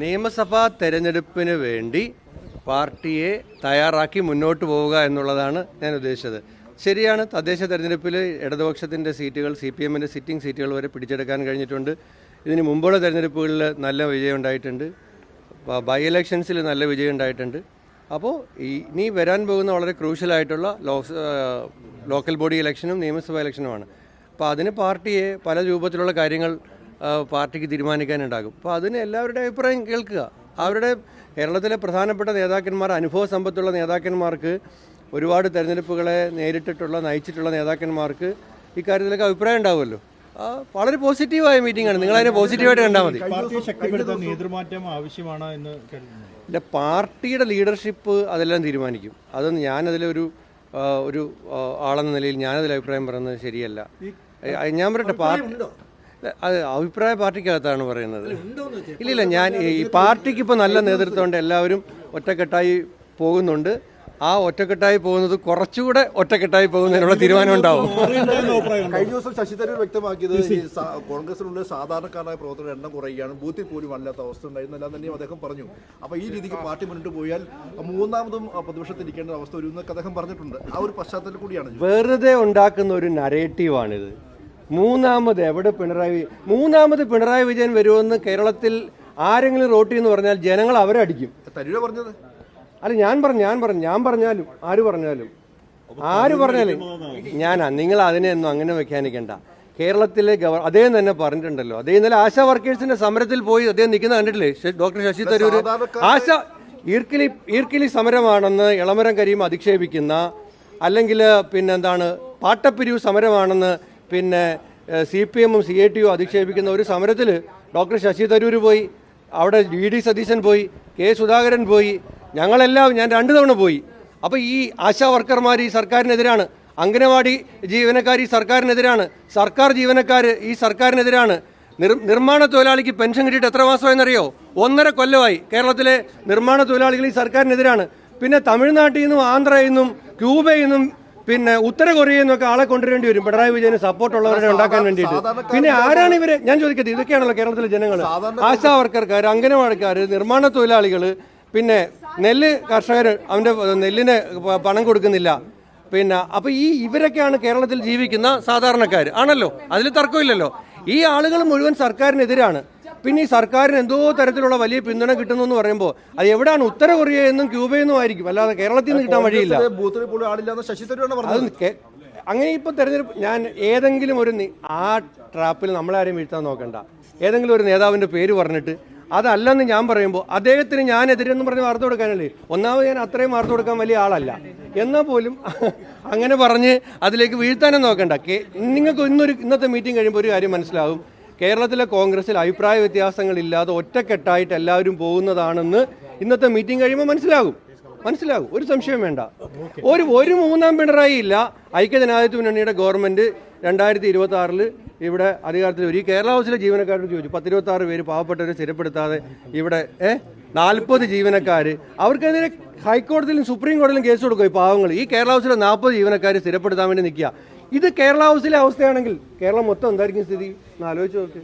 നിയമസഭാ തെരഞ്ഞെടുപ്പിന് വേണ്ടി പാർട്ടിയെ തയ്യാറാക്കി മുന്നോട്ട് പോവുക എന്നുള്ളതാണ് ഞാൻ ഉദ്ദേശിച്ചത്. ശരിയാണ് തദ്ദേശ തെരഞ്ഞെടുപ്പിൽ ഇടതുപക്ഷത്തിന്റെ സീറ്റുകൾ സി പി എമ്മിന്റെ സിറ്റിംഗ് സീറ്റുകൾ വരെ പിടിച്ചെടുക്കാൻ കഴിഞ്ഞിട്ടുണ്ട്. ഇതിന് മുമ്പുള്ള തെരഞ്ഞെടുപ്പുകളിൽ നല്ല വിജയം ഉണ്ടായിട്ടുണ്ട് ബൈ ഇലക്ഷൻസിൽ നല്ല വിജയം ഉണ്ടായിട്ടുണ്ട് അപ്പോൾ ഇനി വരാൻ പോകുന്ന വളരെ ക്രൂഷ്യലായിട്ടുള്ള ലോക്സ് ലോക്കൽ ബോഡി ഇലക്ഷനും നിയമസഭാ ഇലക്ഷനുമാണ്. അപ്പോൾ അതിന് പാർട്ടിയെ പല രൂപത്തിലുള്ള കാര്യങ്ങൾ പാർട്ടിക്ക് തീരുമാനിക്കാനുണ്ടാകും. അപ്പോൾ അതിന് എല്ലാവരുടെ അഭിപ്രായം കേൾക്കുക. അവരുടെ കേരളത്തിലെ പ്രധാനപ്പെട്ട നേതാക്കന്മാർ അനുഭവ സമ്പത്തുള്ള നേതാക്കന്മാർക്ക് ഒരുപാട് തെരഞ്ഞെടുപ്പുകളെ നേരിട്ടിട്ടുള്ള നയിച്ചിട്ടുള്ള നേതാക്കന്മാർക്ക് ഇക്കാര്യത്തിലൊക്കെ അഭിപ്രായം ഉണ്ടാവുമല്ലോ. വളരെ പോസിറ്റീവായ മീറ്റിംഗ് ആണ്. നിങ്ങൾ അതിനെ പോസിറ്റീവായിട്ട് കണ്ടാൽ മതി. നേതൃമാറ്റം ആവശ്യമാണ് എന്ന് കരുതുന്നു? ഇല്ല പാർട്ടിയുടെ ലീഡർഷിപ്പ് അതെല്ലാം തീരുമാനിക്കും. അതൊന്നും ഞാനതിലൊരു ഒരു ആളെന്ന നിലയിൽ ഞാനതിൽ അഭിപ്രായം പറയുന്നത് ശരിയല്ല. ഞാൻ പറയട്ടെ പാർട്ടി അത് അഭിപ്രായ പാർട്ടിക്കകത്താണ് പറയുന്നത്. ഇല്ലില്ല ഞാൻ ഈ പാർട്ടിക്ക് ഇപ്പോൾ നല്ല നേതൃത്വമുണ്ട് എല്ലാവരും ഒറ്റക്കെട്ടായി പോകുന്നുണ്ട്. ആ ഒറ്റക്കെട്ടായി പോകുന്നത് കുറച്ചുകൂടെ ഒറ്റക്കെട്ടായി പോകുന്നതിനുള്ള തീരുമാനം ഉണ്ടാവും കഴിഞ്ഞ ദിവസം ശശി തരൂർ വ്യക്തമാക്കിയത് കോൺഗ്രസിനുള്ള സാധാരണക്കാരായ പ്രവർത്തകരുടെ എണ്ണം കുറയുകയാണ്. ബൂത്തിൽ പോലും അല്ലാത്ത അവസ്ഥ ഉണ്ടായിരുന്നില്ല തന്നെയും അദ്ദേഹം പറഞ്ഞു. അപ്പൊ ഈ രീതിക്ക് പാർട്ടി മുന്നോട്ട് പോയാൽ മൂന്നാമതും പ്രതിപക്ഷത്തിരിക്കേണ്ട അവസ്ഥ ഒരു എന്നൊക്കെ അദ്ദേഹം പറഞ്ഞിട്ടുണ്ട്. ആ ഒരു പശ്ചാത്തലം കൂടിയാണ്. വെറുതെ ഉണ്ടാക്കുന്ന ഒരു നരേറ്റീവാണിത് മൂന്നാമത് എവിടെ പിണറായി മൂന്നാമത് പിണറായി വിജയൻ വരുമെന്ന് കേരളത്തിൽ ആരെങ്കിലും റോട്ടി എന്ന് പറഞ്ഞാൽ ജനങ്ങൾ അവരെ അടിക്കും. തരൂര പറഞ്ഞത്? അല്ല ഞാൻ പറഞ്ഞു ഞാൻ പറഞ്ഞു ഞാൻ പറഞ്ഞാലും ആര് പറഞ്ഞാലും. ആര് പറഞ്ഞാലും ഞാൻ നിങ്ങൾ അതിനെ ഒന്നും അങ്ങനെ വ്യാഖ്യാനിക്കണ്ട. കേരളത്തിലെ ഗവർ അദ്ദേഹം തന്നെ പറഞ്ഞിട്ടുണ്ടല്ലോ. അദ്ദേഹം ഇന്നലെ ആശാ വർക്കേഴ്സിന്റെ സമരത്തിൽ പോയി അദ്ദേഹം നിൽക്കുന്ന കണ്ടിട്ടില്ലേ? ഡോക്ടർ ശശി തരൂർ ആശ ഈർക്കിലി ഈർക്കിലി സമരമാണെന്ന് ഇളമരം കരീം അധിക്ഷേപിക്കുന്ന അല്ലെങ്കിൽ പിന്നെന്താണ് പാട്ടപ്പിരിവ് സമരമാണെന്ന് പിന്നെ സി പി എമ്മും സി ഐ ടിയും അധിക്ഷേപിക്കുന്ന ഒരു സമരത്തിൽ ഡോക്ടർ ശശി തരൂർ പോയി അവിടെ വി ഡി സതീശൻ പോയി കെ സുധാകരൻ പോയി ഞങ്ങളെല്ലാം ഞാൻ രണ്ടു തവണ പോയി. അപ്പോൾ ഈ ആശാ വർക്കർമാർ ഈ സർക്കാരിനെതിരാണ് അംഗനവാടി ജീവനക്കാർ ഈ സർക്കാരിനെതിരാണ് സർക്കാർ ജീവനക്കാർ ഈ സർക്കാരിനെതിരാണ്. നിർ നിർമ്മാണ തൊഴിലാളിക്ക് പെൻഷൻ കിട്ടിയിട്ട് എത്ര മാസമായെന്നറിയോ? ഒന്നര കൊല്ലമായി കേരളത്തിലെ നിർമ്മാണ തൊഴിലാളികൾ ഈ സർക്കാരിനെതിരാണ്. പിന്നെ തമിഴ്നാട്ടിൽ നിന്നും ആന്ധ്രയിൽ നിന്നും ക്യൂബയിൽ നിന്നും പിന്നെ ഉത്തര കൊറിയയിൽ നിന്നൊക്കെ ആളെ കൊണ്ടുവരേണ്ടി വരും. പിണറായി വിജയന് സപ്പോർട്ടുള്ളവരെ ഉണ്ടാക്കാൻ വേണ്ടിയിട്ട്. പിന്നെ ആരാണ് ഇവർ? ഞാൻ ചോദിക്കട്ടെ ഇതൊക്കെയാണല്ലോ കേരളത്തിലെ ജനങ്ങൾ ആശാ വർക്കർക്കാർ അംഗനവാടിക്കാർ നിർമ്മാണ തൊഴിലാളികൾ പിന്നെ നെല്ല് കർഷകർ അവന്റെ നെല്ലിന് പണം കൊടുക്കുന്നില്ല. പിന്നെ അപ്പോൾ ഈ ഇവരൊക്കെയാണ് കേരളത്തിൽ ജീവിക്കുന്ന സാധാരണക്കാർ ആണല്ലോ? അതിൽ തർക്കമില്ലല്ലോ. ഈ ആളുകൾ മുഴുവൻ സർക്കാരിനെതിരാണ്. പിന്നെ ഈ സർക്കാരിന് എന്തോ തരത്തിലുള്ള വലിയ പിന്തുണ കിട്ടുന്നു എന്ന് പറയുമ്പോൾ അത് എവിടെയാണ് ഉത്തര കൊറിയ എന്നും ക്യൂബയെന്നും ആയിരിക്കും. അല്ലാതെ കേരളത്തിൽ നിന്ന് കിട്ടാൻ വഴിയില്ല. അത് അങ്ങനെ ഇപ്പൊ തെരഞ്ഞെടുപ്പ് ഞാൻ ഏതെങ്കിലും ഒരു ആ ട്രാപ്പിൽ നമ്മളാരെയും വീഴ്ത്താൻ നോക്കണ്ട. ഏതെങ്കിലും ഒരു നേതാവിന്റെ പേര് പറഞ്ഞിട്ട് അതല്ലെന്ന് ഞാൻ പറയുമ്പോൾ അദ്ദേഹത്തിന് ഞാൻ എതിരെന്ന് പറഞ്ഞ് വാർത്ത കൊടുക്കാനല്ലേ? ഒന്നാമത് ഞാൻ അത്രയും വാർത്ത കൊടുക്കാൻ വലിയ ആളല്ല. എന്നാൽ പോലും അങ്ങനെ പറഞ്ഞ് അതിലേക്ക് വീഴ്ത്താനും നോക്കണ്ട. കേ- നിങ്ങൾക്ക് ഇന്നൊരു ഇന്നത്തെ മീറ്റിംഗ് കഴിയുമ്പോൾ ഒരു കാര്യം മനസ്സിലാവും. കേരളത്തിലെ കോൺഗ്രസിൽ അഭിപ്രായ വ്യത്യാസങ്ങളില്ലാതെ ഒറ്റക്കെട്ടായിട്ട് എല്ലാവരും പോകുന്നതാണെന്ന് ഇന്നത്തെ മീറ്റിംഗ് കഴിയുമ്പോൾ മനസ്സിലാകും. മനസ്സിലാകും. ഒരു സംശയം വേണ്ട. ഒരു ഒരു മൂന്നാം പിണറായി ഇല്ല. ഐക്യജനാധിപത്യ മുന്നണിയുടെ ഗവൺമെന്റ് രണ്ടായിരത്തി ഇരുപത്തി ആറിൽ ഇവിടെ അധികാരത്തിൽ ഒരു കേരള ഹൗസിലെ ജീവനക്കാരോട് ചോദിച്ചു. പത്തിരുപത്തി ആറ് പേര് പാവപ്പെട്ടവരെ സ്ഥിരപ്പെടുത്താതെ ഇവിടെ ഏ? നാൽപ്പത് ജീവനക്കാർ അവർക്കെതിരെ ഹൈക്കോടതിയിലും സുപ്രീം കോടതിയിലും കേസ് കൊടുക്കും ഈ പാവങ്ങൾ ഈ കേരള ഹൗസിലെ നാൽപ്പത് ജീവനക്കാർ സ്ഥിരപ്പെടുത്താൻ വേണ്ടി നിൽക്കുക. ഇത് കേരള ഹൗസിലെ അവസ്ഥയാണെങ്കിൽ കേരളം മൊത്തം എന്തായിരിക്കും സ്ഥിതി? എന്ന് ആലോചിച്ച് നോക്ക്.